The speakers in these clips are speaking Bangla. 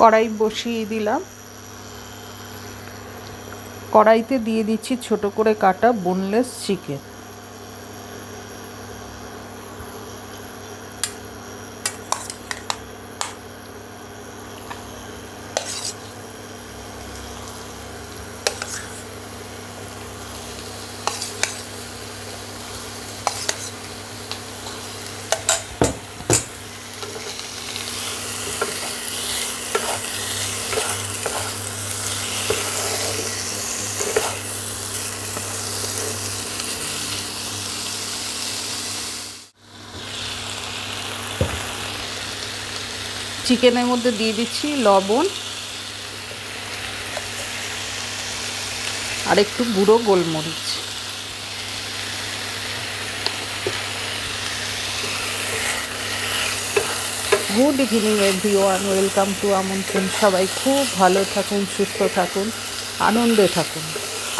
কড়াই বসিয়ে দিলাম। কড়াইতে দিয়ে দিচ্ছি ছোট করে কাটা বোনলেস চিকেন চিকেনের মধ্যে দিয়ে দিচ্ছি লবণ আর একটু গুঁড়ো গোলমরিচ। Good evening, everyone. Welcome to আমন্ত্রণ। সবাই খুব ভালো থাকুন, সুস্থ থাকুন, আনন্দে থাকুন।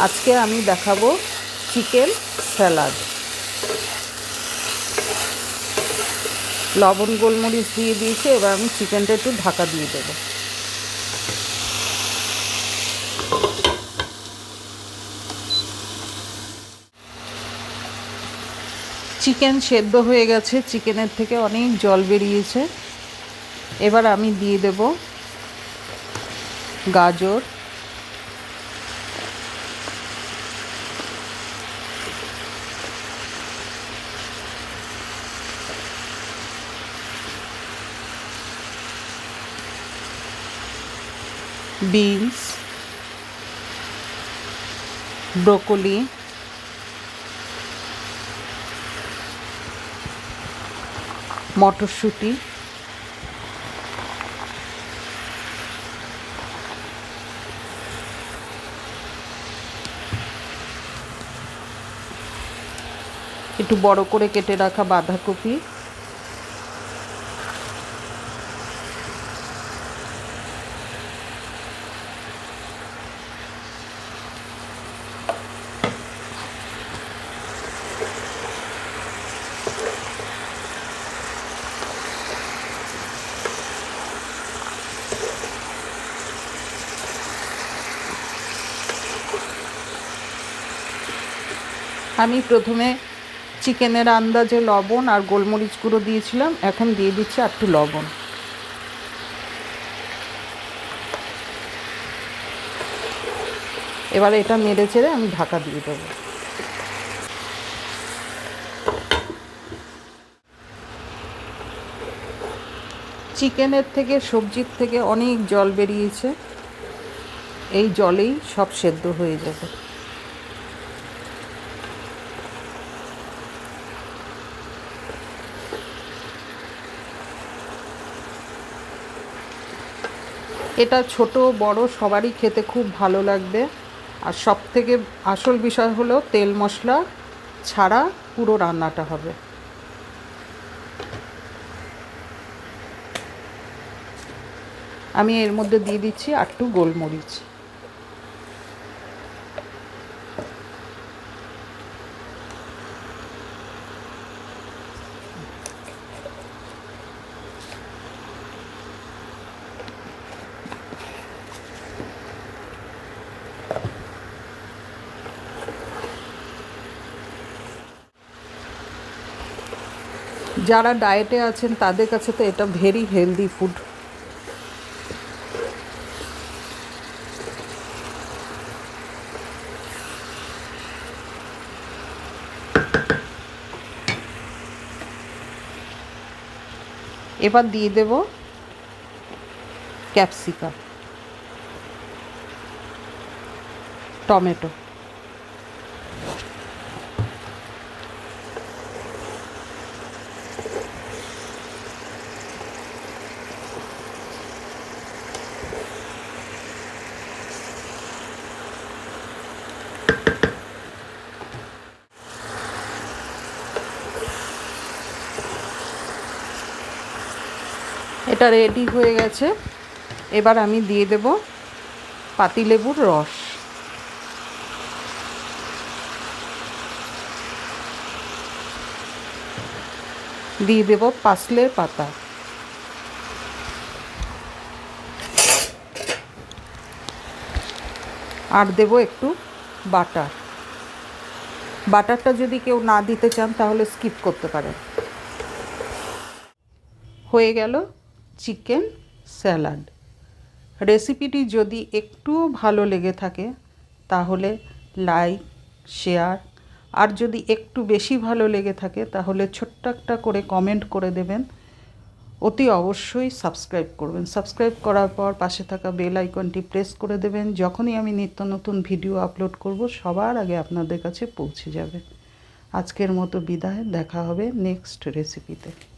আজকে আমি দেখাবো চিকেন স্যালাড। লবণ গোলমরিচ দিয়ে দিয়েছি, এবার আমি চিকেনটা একটু ঢাকা দিয়ে দেবো। চিকেন সেদ্ধ হয়ে গেছে, চিকেনের থেকে অনেক জল বেরিয়েছে। এবার আমি দিয়ে দেব গাজর। বিনস ব্রোকলি মটরশুঁটি একটু বড় করে কেটে রাখা বাঁধাকপি। আমি প্রথমে চিকেনের আন্দাজে লবণ আর গোলমরিচ গুঁড়ো দিয়েছিলাম, এখন দিয়ে দিচ্ছি একটু লবণ। এবার এটা নেড়ে চেড়ে আমি ঢাকা দিয়ে দেবো। চিকেনের থেকে, সবজির থেকে অনেক জল বেরিয়েছে, এই জলেই সব সেদ্ধ হয়ে যাবে। এটা ছোট, বড়, সবারই খেতে খুব ভালো লাগবে। আর সব থেকে আসল বিষয় হলো তেল মশলা ছাড়া পুরো রান্নাটা হবে। আমি এর মধ্যে দিয়ে দিচ্ছি একটু গোলমরিচ। যারা ডায়েটে আছেন, তাদের কাছে তো এটা ভেরি হেলদি ফুড এবার দিয়ে দেব ক্যাপসিকাম, টমেটো। এটা রেডি হয়ে গেছে। এবার আমি দিয়ে দেব পাতিলেবুর রস। দিয়ে দেব পাসলের পাতা। আর দেব একটু বাটার। বাটারটা যদি কেউ না দিতে চান, তাহলে স্কিপ করতে পারেন। হয়ে গেল। Chicken salad. রেসিপিটি যদি একটুও ভালো লেগে থাকে, তাহলে লাইক, শেয়ার, আর যদি একটু বেশি ভালো লেগে থাকে, তাহলে ছোট্ট একটা করে কমেন্ট করে দেবেন। অতি অবশ্যই সাবস্ক্রাইব করবেন। সাবস্ক্রাইব করার পর পাশে থাকা বেল আইকনটি প্রেস করে দেবেন। যখনই আমি নিত্য নতুন ভিডিও আপলোড করব, সবার আগে আপনাদের কাছে পৌঁছে যাবে। আজকের মতো বিদায়, দেখা হবে নেক্সট রেসিপিতে।